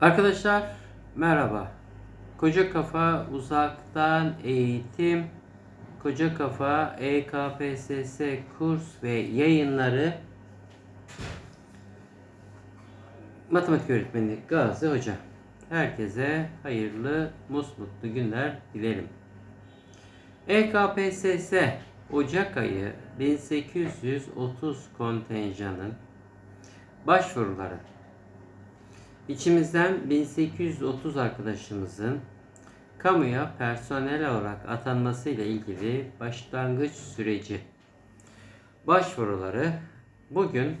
Arkadaşlar merhaba. Koca Kafa Uzaktan Eğitim Koca Kafa EKPSS kurs ve yayınları Matematik öğretmeni Gazi Hoca. Herkese hayırlı, musmutlu günler dilerim. EKPSS Ocak ayı 1830 kontenjanın başvuruları İçimizden 1830 arkadaşımızın kamuya personel olarak atanması ile ilgili başlangıç süreci başvuruları bugün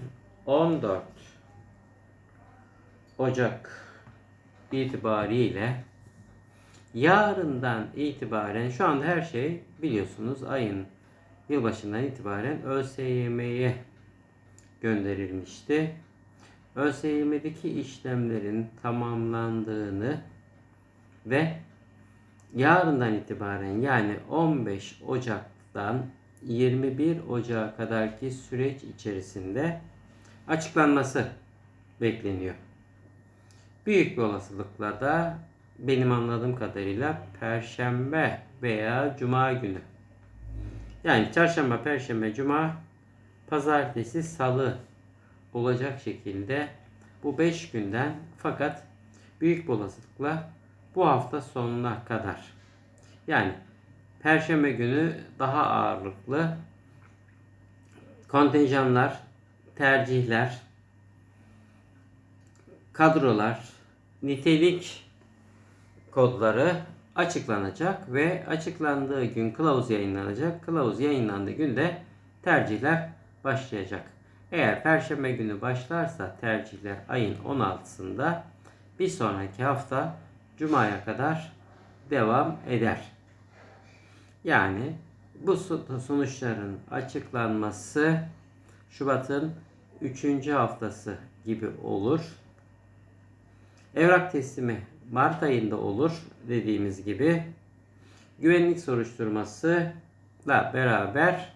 14 Ocak itibariyle yarından itibaren şu anda her şey biliyorsunuz ayın yılbaşından itibaren ÖSYM'ye gönderilmişti. ÖSYM'deki işlemlerin tamamlandığını ve yarından itibaren yani 15 Ocak'tan 21 Ocak'a kadarki süreç içerisinde açıklanması bekleniyor. Büyük bir olasılıkla da benim anladığım kadarıyla Perşembe veya Cuma günü. Yani çarşamba, perşembe, cuma, pazartesi, salı olacak şekilde bu 5 günden fakat büyük bir olasılıkla bu hafta sonuna kadar yani Perşembe günü daha ağırlıklı kontenjanlar, tercihler, kadrolar, nitelik kodları açıklanacak ve açıklandığı gün kılavuz yayınlanacak. Kılavuz yayınlandığı günde tercihler başlayacak. Eğer perşembe günü başlarsa tercihler ayın 16'sında bir sonraki hafta cumaya kadar devam eder. Yani bu sonuçların açıklanması Şubat'ın 3. haftası gibi olur. Evrak teslimi Mart ayında olur dediğimiz gibi. Güvenlik soruşturması da beraber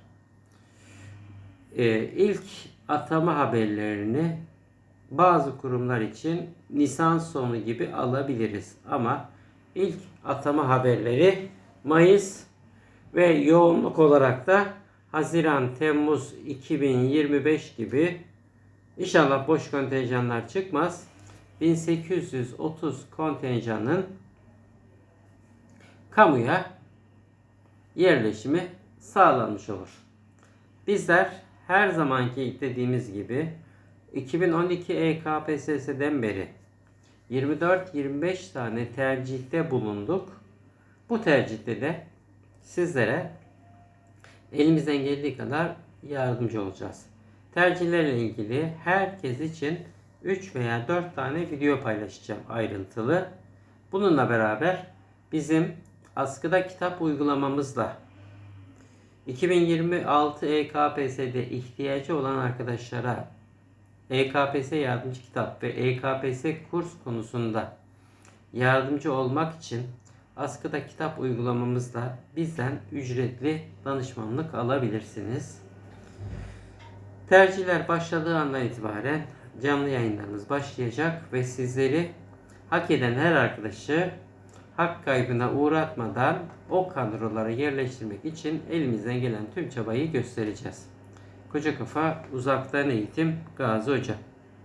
e, ilk atama haberlerini bazı kurumlar için Nisan sonu gibi alabiliriz. Ama ilk atama haberleri Mayıs ve yoğunluk olarak da Haziran, Temmuz 2025 gibi inşallah boş kontenjanlar çıkmaz. 1830 kontenjanın kamuya yerleşimi sağlanmış olur. Bizler her zamanki dediğimiz gibi 2012 EKPSS'den beri 24-25 tane tercihte bulunduk. Bu tercihte de sizlere elimizden geldiği kadar yardımcı olacağız. Tercihlerle ilgili herkes için 3 veya 4 tane video paylaşacağım ayrıntılı. Bununla beraber bizim askıda kitap uygulamamızla 2026 EKPS'de ihtiyacı olan arkadaşlara EKPS yardımcı kitap ve EKPS kurs konusunda yardımcı olmak için askıda kitap uygulamamızla bizden ücretli danışmanlık alabilirsiniz. Tercihler başladığı andan itibaren canlı yayınlarımız başlayacak ve sizleri hak eden her arkadaşı hak kaybına uğratmadan o kadrolara yerleştirmek için elimizden gelen tüm çabayı göstereceğiz. Koca Kafa Uzaktan Eğitim Gazi Hoca